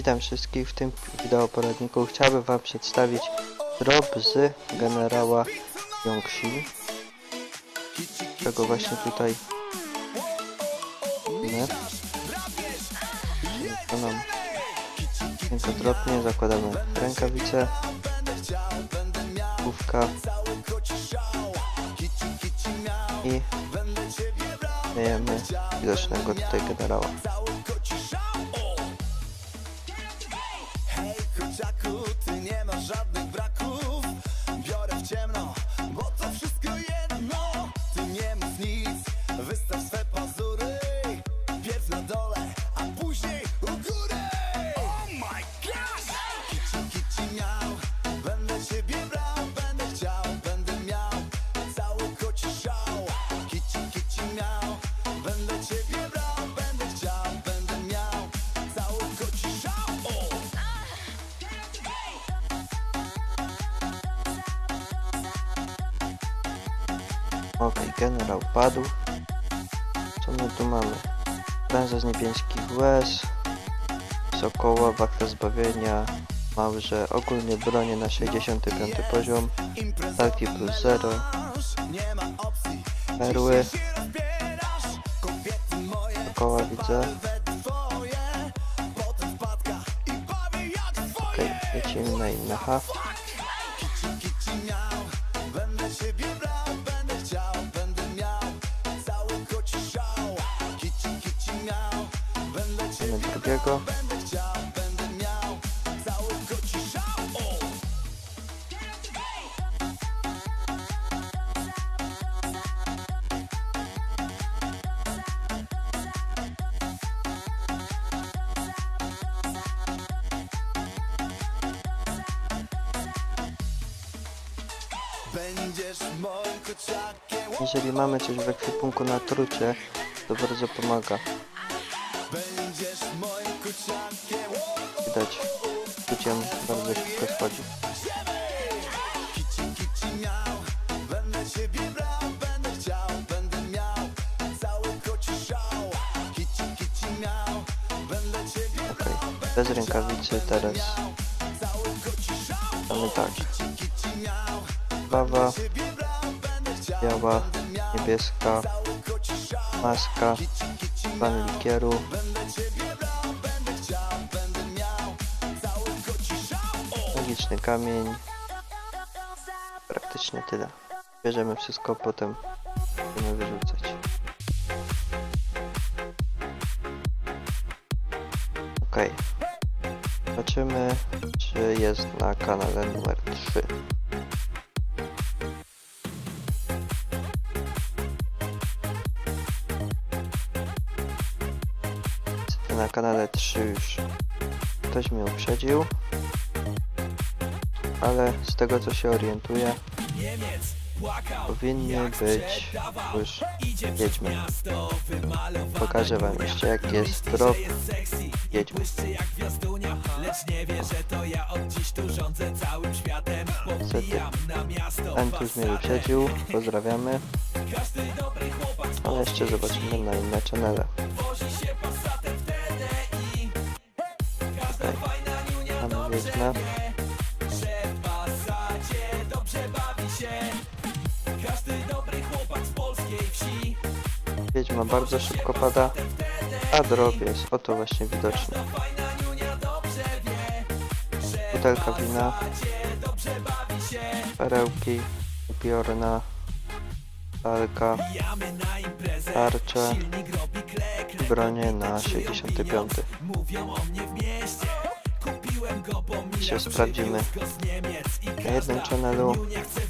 Witam wszystkich w tym wideo poradniku. Chciałbym wam przedstawić drop z generała Yongxi. Czego właśnie tutaj? Czyli to nam tylko dropnie, zakładamy rękawice, główka i dajemy widocznego tutaj generała. Ok, generał padł. Co my tu mamy? Węże z niebieskich łez, Sokoła, Wakta Zbawienia, Małże, ogólnie bronie na 65 poziom, Talki plus 0, Nie ma opcji, Perły, Sokoła widzę. Ok, lecimy na inne H. kociakiem Jeżeli mamy coś w ekwipunku na trucie, to bardzo pomaga. Będziesz moim Widać, truciem bardzo szybko schodzi. Kici, kici miał Będę ciebie brał, będę chciał, będę miał Cały koci szał Kici, kici miał Będę ciebie Ok, bez rękawicy teraz mamy tak. Chciał, biała, niebieska, maska, pan likieru, magiczny kamień. Praktycznie tyle. Bierzemy wszystko, potem będziemy wyrzucać. Ok. Zobaczymy, czy jest na kanale numer 3. Niestety Na kanale 3 już ktoś mnie uprzedził, ale z tego co się orientuję, powinny być już wiedźmy. Pokażę wam jeszcze jak jest drop wiedźmy. Niestety, Antus mnie wyprzedził, pozdrawiamy. Ale jeszcze zobaczymy na inne channele. Mamy wiedźmę. Wiedźma bardzo szybko pada, a jest oto właśnie widoczny. Butelka wina, perełki, upiorna, walka, tarcze, bronie na 65. Się sprawdzimy na jednym channelu.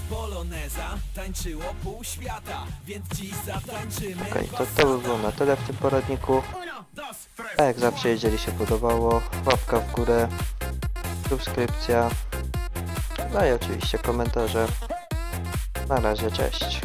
Poloneza tańczyło pół świata, więc dziś zatańczymy Okej, okay, to to by było na tyle w tym poradniku. A jak zawsze, jeżeli się podobało, łapka w górę, subskrypcja, no i oczywiście komentarze. Na razie, cześć.